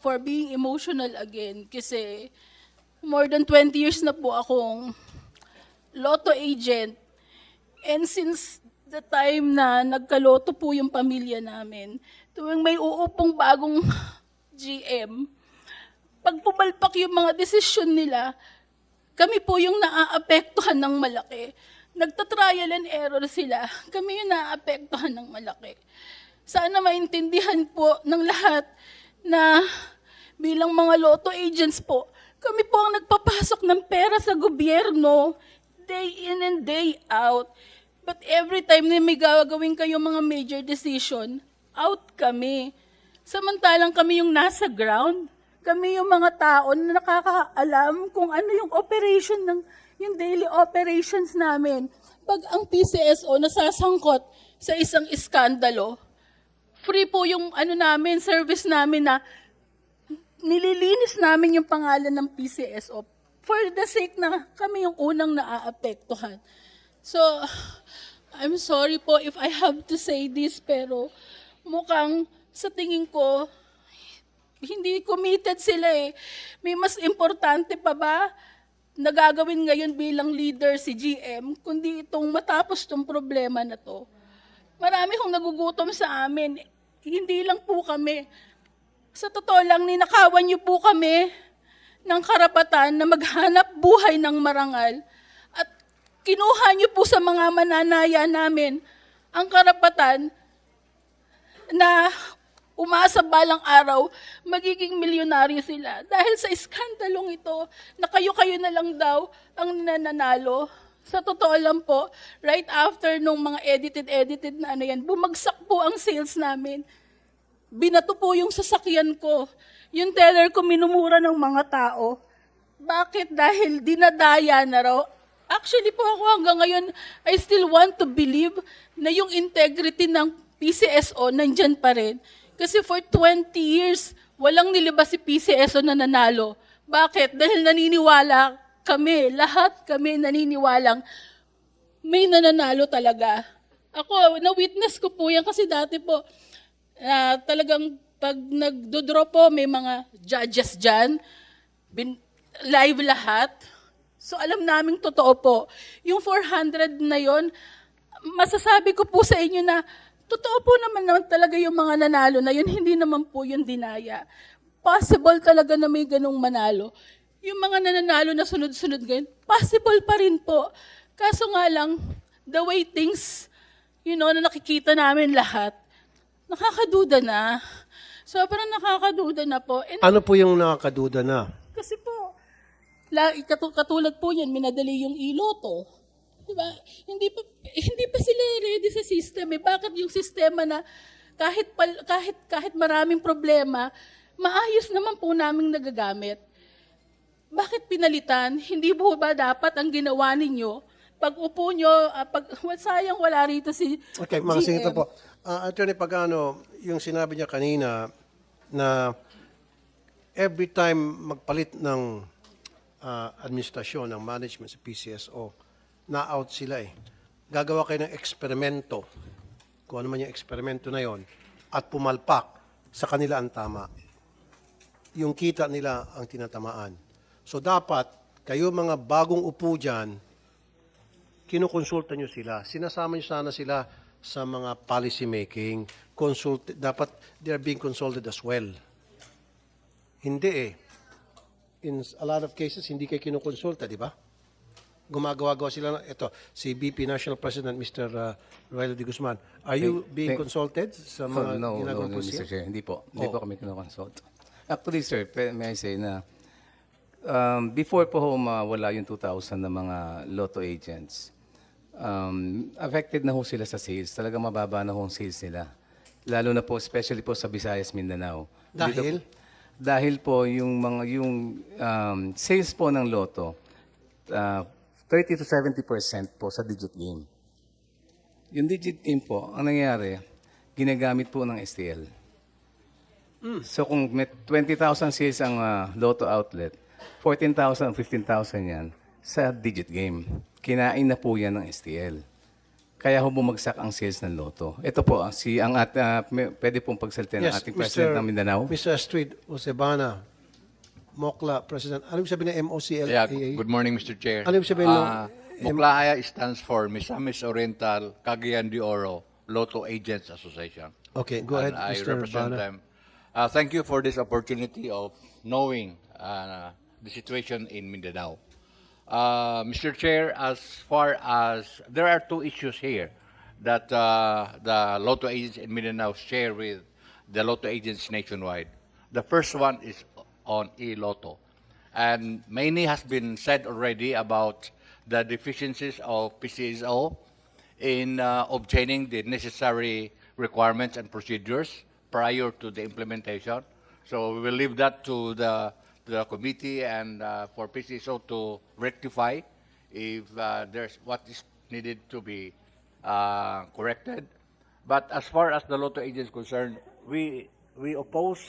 for being emotional again kasi more than 20 years na po akong lotto agent. And since the time na nagkaloto po yung pamilya namin, tuwing may uupong bagong GM, pag pumalpak yung mga desisyon nila, kami po yung naaapektuhan ng malaki. Nagtatrial and error sila. Kami yung naaapektuhan ng malaki. Sana maintindihan po ng lahat na bilang mga lotto agents po, kami po ang nagpapasok ng pera sa gobyerno day in and day out. But every time na may gagawin kayo mga major decision, out kami. Samantalang kami yung nasa ground. Kami yung mga tao na nakakaalam kung ano yung operation ng yung daily operations namin. Pag ang PCSO nasasangkot sa isang iskandalo, free po yung ano namin, service namin na nililinis namin yung pangalan ng PCSO for the sake na kami yung unang naaapektuhan. So, I'm sorry po if I have to say this, pero mukhang sa tingin ko, hindi committed sila eh. May mas importante pa ba na gagawin ngayon bilang leader si GM, kundi itong matapos tong problema na to. Marami hong nagugutom sa amin. Hindi lang po kami. Sa totoo lang, ninakawan niyo po kami ng karapatan na maghanap buhay ng marangal at kinuha niyo po sa mga mananaya namin ang karapatan na umasa balang araw, magiging milyonaryo sila. Dahil sa iskandalong ito, na kayo-kayo na lang daw ang nananalo. Sa totoo lang po, right after nung mga edited-edited na ano yan, bumagsak po ang sales namin. Binato po yung sasakyan ko. Yung teller ko minumura ng mga tao. Bakit? Dahil dinadaya na raw. Actually po ako hanggang ngayon, I still want to believe na yung integrity ng PCSO nandyan pa rin. Kasi for 20 years, walang nilabas si PCSO na nanalo. Bakit? Dahil naniniwala kami, lahat kami naniniwalang may nananalo talaga. Ako, na-witness ko po yan kasi dati po, na talagang pag nagdodraw po, may mga judges dyan, bin, live lahat. So alam naming totoo po. Yung 400 na yon, masasabi ko po sa inyo na totoo po naman naman talaga yung mga nanalo na yun, hindi naman po yung dinaya. Possible talaga na may ganong manalo. Yung mga nananalo na sunod-sunod ngayon, possible pa rin po. Kaso nga lang, the way things, you know, na nakikita namin lahat, nakakaduda na. Sobrang nakakaduda na po. And Ano po yung nakakaduda na? kasi po, la, katu- katulad po yan, minadali yung iloto. Diba? Hindi pa, hindi pa sila ready sa system. Eh. Bakit yung sistema na kahit, pal, kahit, kahit maraming problema, maayos naman po naming nagagamit. Bakit pinalitan? Hindi po ba dapat ang ginawa ninyo? Pag upo nyo, ah, pag, well, sayang wala rito si Okay, mga GM. singito po. Ah, Attorney Pagano, yung sinabi niya kanina na every time magpalit ng ah, administrasyon, ng management sa PCSO, na-out sila eh. Gagawa kayo ng eksperimento, kung ano man yung eksperimento na yon, at pumalpak sa kanila ang tama. Yung kita nila ang tinatamaan. So dapat, kayo mga bagong upo dyan, kinukonsulta nyo sila. Sinasama nyo sana sila sa mga policy making. Consult, dapat they are being consulted as well. Hindi eh. In a lot of cases, hindi kayo kinukonsulta, di ba? Gumagawa-gawa sila ito, si BP National President, Mr. Uh, Royal de Guzman. Are you Thank- being thank- consulted sa Oh, mga no, no, ginagawang no, polisiya? Mr. Chair. Hindi po. Hindi Oh. po kami kinoconsult. Actually, sir, pe- may I say na um, before po ho mawala yung 2,000 na mga lotto agents, um, affected na ho sila sa sales. Talaga mababa na ho ang sales nila. Lalo na po, especially po sa Visayas, Mindanao. Dito Dahil? po- dahil po yung mga yung um, sales po ng lotto, uh, 30 to 70% po sa digit game. Yung digit game po, ang nangyayari, ginagamit po ng STL. So kung may 20,000 sales ang ah, lotto outlet, 14,000, 15,000 yan sa digit game. Kinain na po yan ng STL. kaya ho bumagsak ang sales ng loto. Ito po, ah, si ang at may- pwede pong pagsalita ng ating President ng Mindanao. Mr. Astrid Osebana, Mokla President. Ano yung sabihin ng MOCLAA? Yeah, good morning, Mr. Chair. Ano yung sabihin ng- Ah, Muklaya stands for Misamis Oriental Cagayan de Oro Lotto Agents Association. Okay, go ahead, And I Mr. represent Bana. them. Uh, thank you for this opportunity of knowing uh, the situation in Mindanao. Uh, Mr. Chair, as far as there are two issues here that uh, the Lotto agents in Mindanao share with the Lotto agents nationwide. The first one is on e-Lotto. And many has been said already about the deficiencies of PCSO in uh, obtaining the necessary requirements and procedures prior to the implementation. So we will leave that to the, to the committee and uh, for PCSO to rectify if uh, there's what is needed to be uh, corrected. But as far as the Lotto agent is concerned, we, we oppose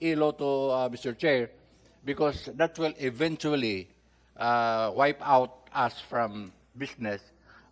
e-Lotto, uh, Mr. Chair, because that will eventually uh, wipe out us from business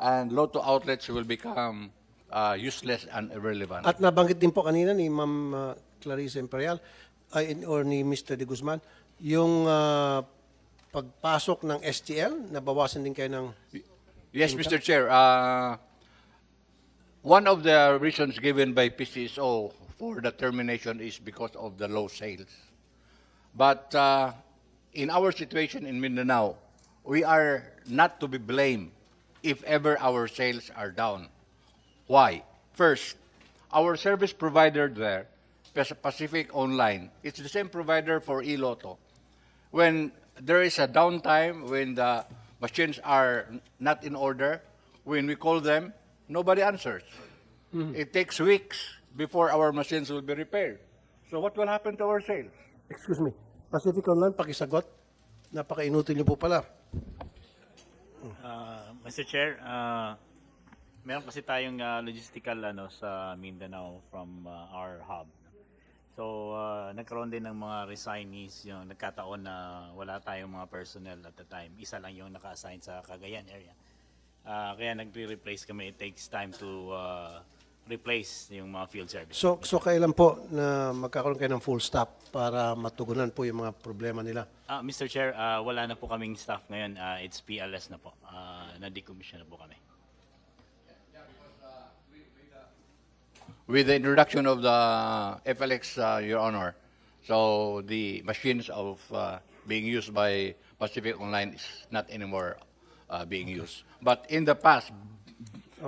and Lotto outlets will become uh, useless and irrelevant. At nabanggit din po kanina ni Ma'am uh, Clarissa Imperial ay, or ni Mr. De Guzman, yung uh, pagpasok ng STL, nabawasan din kayo ng... Yes, Mr. Chair. Uh, one of the reasons given by PCSO for the termination is because of the low sales. But uh, in our situation in Mindanao, we are not to be blamed if ever our sales are down. Why? First, our service provider there, Pas- Pacific Online, it's the same provider for eLotto. When there is a downtime, when the machines are not in order, when we call them, nobody answers. It takes weeks before our machines will be repaired. So what will happen to our sales? Excuse me, Pacific Online, pakisagot. Napakainutil niyo po pala. Uh, Mr. Chair, uh, meron kasi tayong uh, logistical ano sa Mindanao from uh, our hub. So, uh, nagkaroon din ng mga resignees, yung nagkataon na wala tayong mga personnel at the time. Isa lang yung naka-assign sa Cagayan area. Uh, kaya nagre-replace kami. It takes time to uh, replace yung mga field service. So, so kailan po na magkakaroon kayo ng full stop para matugunan po yung mga problema nila? Ah, Mr. Chair, uh, wala na po kaming staff ngayon. Uh, it's PLS na po. Uh, na-decommission na po kami. With the introduction of the FLX, uh, Your Honor, so the machines of uh, being used by Pacific Online is not anymore uh, being used. But in the past,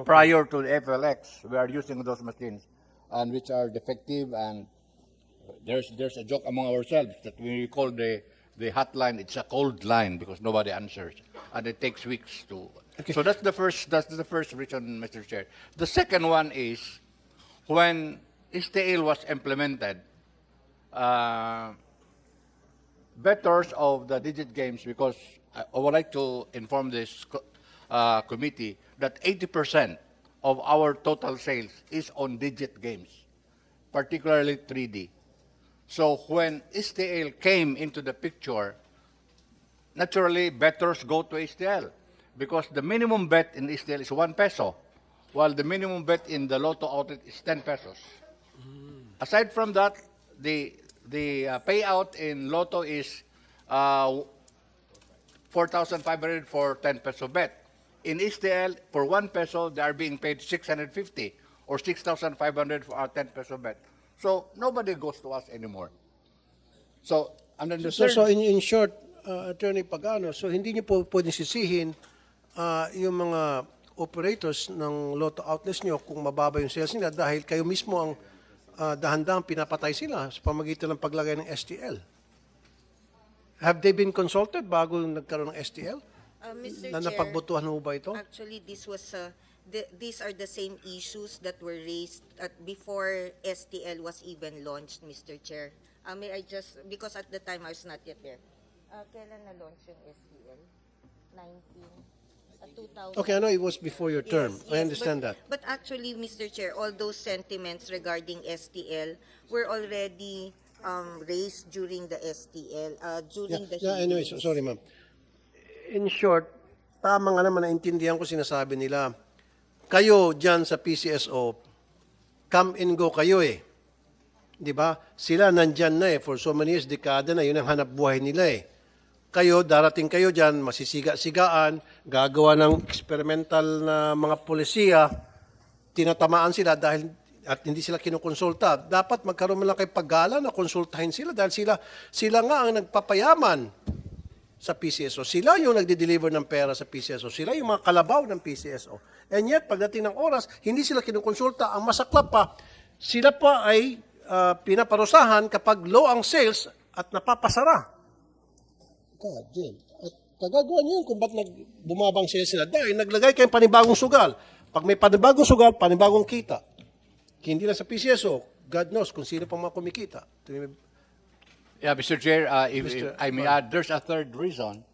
prior to the FLX, we are using those machines, and which are defective. And there's there's a joke among ourselves that we call the the hotline. It's a cold line because nobody answers, and it takes weeks to. Okay. So that's the first that's the first reason, Mr. Chair. The second one is when STL was implemented, uh, bettors of the digit games, because I, I would like to inform this uh, committee that 80% of our total sales is on digit games, particularly 3D. So when STL came into the picture, naturally bettors go to STL because the minimum bet in STL is one peso, while the minimum bet in the Lotto outlet is 10 pesos. Aside from that, the the uh, payout in Lotto is uh, 4,500 for 10 peso bet. In STL, for 1 peso, they are being paid 650 or 6,500 for our 10 peso bet. So nobody goes to us anymore. So, and then the So, third, so in, in short, uh, Attorney Pagano, so hindi niyo po pwedeng sisihin uh, yung mga operators ng lotto outlets niyo kung mababa yung sales nila dahil kayo mismo ang uh, dahan-dahan pinapatay sila sa pamagitan ng paglagay ng STL. Have they been consulted bago nagkaroon ng STL? Uh, Mr. Na Chair, napagbutuhan ho ba ito? Actually, this was, uh, the, these are the same issues that were raised at before STL was even launched, Mr. Chair. Uh, may I just, because at the time I was not yet there. Uh, kailan na-launch yung STL? 19? Uh, 2000? Okay, I know it was before your term. Yes, I yes, understand but, that. But actually, Mr. Chair, all those sentiments regarding STL were already um, raised during the STL, uh, during the Yeah, yeah, anyway, so, sorry ma'am. In short, tama nga naman naintindihan ko sinasabi nila kayo dyan sa PCSO, come and go kayo eh. Di ba? Sila nandyan na eh. For so many years, dekada na, yun ang hanap buhay nila eh. Kayo, darating kayo dyan, masisiga-sigaan, gagawa ng experimental na mga polisiya, tinatamaan sila dahil at hindi sila kinukonsulta. Dapat magkaroon lang kayo paggala na konsultahin sila dahil sila, sila nga ang nagpapayaman sa PCSO. Sila yung nagde-deliver ng pera sa PCSO. Sila yung mga kalabaw ng PCSO. And yet, pagdating ng oras, hindi sila kinukonsulta. Ang masaklap pa, sila pa ay ah, pinaparusahan kapag low ang sales at napapasara. God, Jim. At kagagawa niyo yun kung ba't nag, bumabang sales sila. Dahil naglagay kayong panibagong sugal. Pag may panibagong sugal, panibagong kita. Hindi lang sa PCSO, God knows kung sino pang mga kumikita. Yeah, Mr. Chair, uh, if, if Mr. I may add, there's a third reason.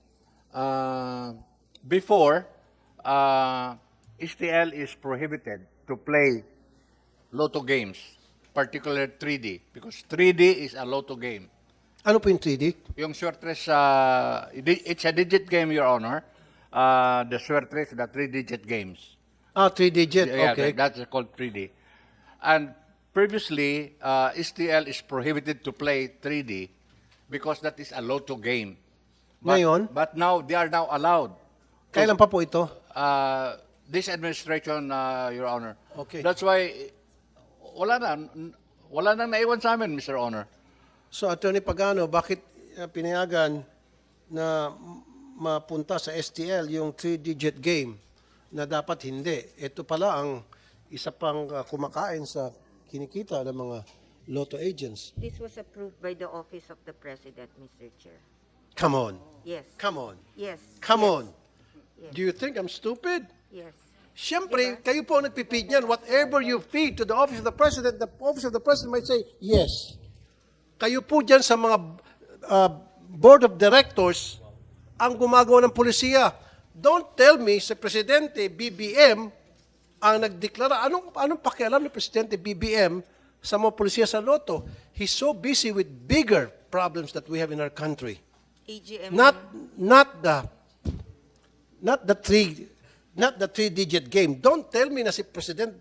Uh, before, uh, STL is prohibited to play lotto games, particularly 3D, because 3D is a lotto game. Ano po yung 3D? Yung Swertres, uh, it's a digit game, Your Honor. Uh, the Swertres, the three-digit games. Ah, 3-digit. Yeah, okay. that- that's called 3D. And previously, uh, STL is prohibited to play 3D because that is a lotto game. But, Ngayon? But now, they are now allowed. Kailan pa po ito? Uh, this administration, uh, Your Honor. Okay. That's why, wala na, wala nang naiwan sa amin, Mr. Honor. So, Attorney Pagano, bakit uh, pinayagan na mapunta sa STL yung three-digit game na dapat hindi? Ito pala ang isa pang uh, kumakain sa kinikita ng mga lotto agents. This was approved by the Office of the President, Mr. Chair. Come on. Yes. Come on. Yes. Come yes, on. Do you think I'm stupid? Yes. Siyempre, kayo po ang nagpipid niyan. Whatever you feed to the office of the president, the office of the president might say, yes. Kayo po dyan sa mga uh, board of directors ang gumagawa ng polisiya. Don't tell me sa presidente BBM ang nagdeklara. Anong, anong pakialam ni presidente BBM sa mga polisiya sa loto? He's so busy with bigger problems that we have in our country. AGM. Not not the not the three not the three digit game. Don't tell me na si President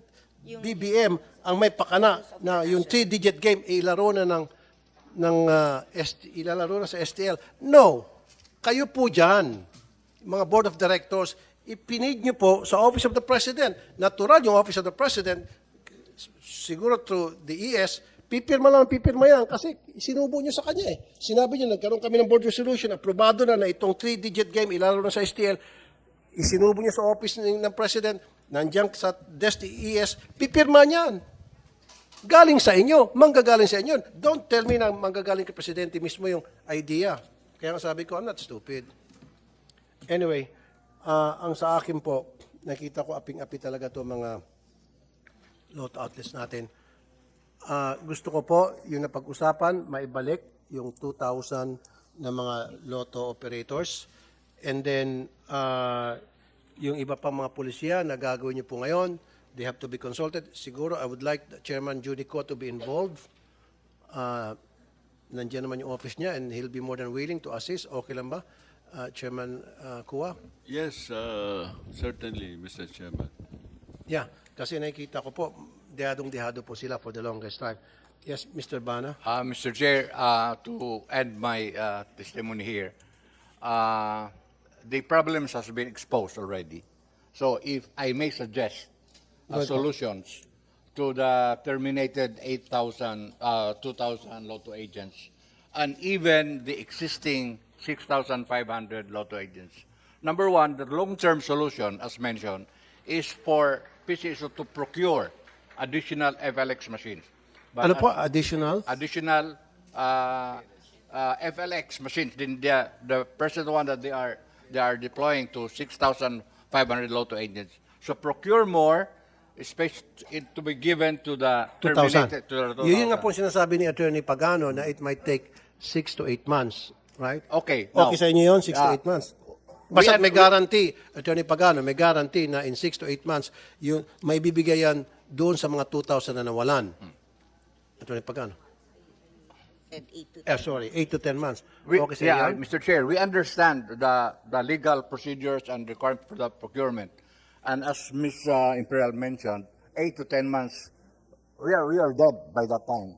BBM ang may pakana na yung three digit game ay ilaro na ng ng ah, ST, ilalaro na sa STL. No. Kayo po diyan, mga board of directors, ipinid niyo po sa Office of the President. Natural yung Office of the President siguro through the ES, pipirma lang, pipirma yan kasi sinubo niyo sa kanya eh. Sinabi niyo, nagkaroon kami ng board resolution, aprobado na na itong three-digit game, ilalaro na sa STL, isinubo niya sa office ng, ng President, nandiyan sa desk ES, pipirma niyan. Galing sa inyo, manggagaling sa inyo. Don't tell me na manggagaling kay Presidente mismo yung idea. Kaya nga sabi ko, I'm not stupid. Anyway, ah, ang sa akin po, nakita ko aping-api talaga to mga lotto outlets natin. Ah, gusto ko po yung napag-usapan, maibalik yung 2,000 na mga lotto operators. And then, ah, yung iba pang mga pulisya na gagawin niyo po ngayon, they have to be consulted. Siguro, I would like the Chairman Judico to be involved. Ah, nandiyan naman yung office niya and he'll be more than willing to assist. Okay lang ba, Ah, Chairman ah, Kua? Yes, uh, certainly, Mr. Chairman. Yeah, kasi nakikita ko po, dehadong-dehado po sila for the longest time. Yes, Mr. Bana? Uh, Mr. Chair, uh, to add my uh, testimony here, uh, the problems has been exposed already. So if I may suggest uh, solutions to the terminated 8,000, uh, 2,000 lotto agents, and even the existing 6,500 lotto agents. Number one, the long-term solution, as mentioned, is for PCSO to procure additional FLX machines. But Ano po, additional? additional uh, uh, FLX machines. Then the, the present one that they are they are deploying to 6,500 lotto agents. So procure more, especially it to be given to the 2,000. terminated to the Yun yung nga 2,000. po sinasabi ni Attorney Pagano na it might take 6 to 8 months, right? Okay. now, Okay sa inyo yun, 6 to uh, 8 months. Basta we- may guarantee, Attorney Pagano, may guarantee na in 6 to 8 months, yung, may bibigay yan doon sa mga 2,000 na nawalan. Attorney Pagano. And eight to Eh, sorry, 8 to 10 months. We, okay sa yeah, inyo? yun? Mr. Chair, we understand the, the legal procedures and requirements for the procurement. And as Ms. uh, Imperial mentioned, eight to 10 months, we are, we are dead by that time.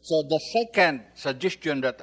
So the second suggestion that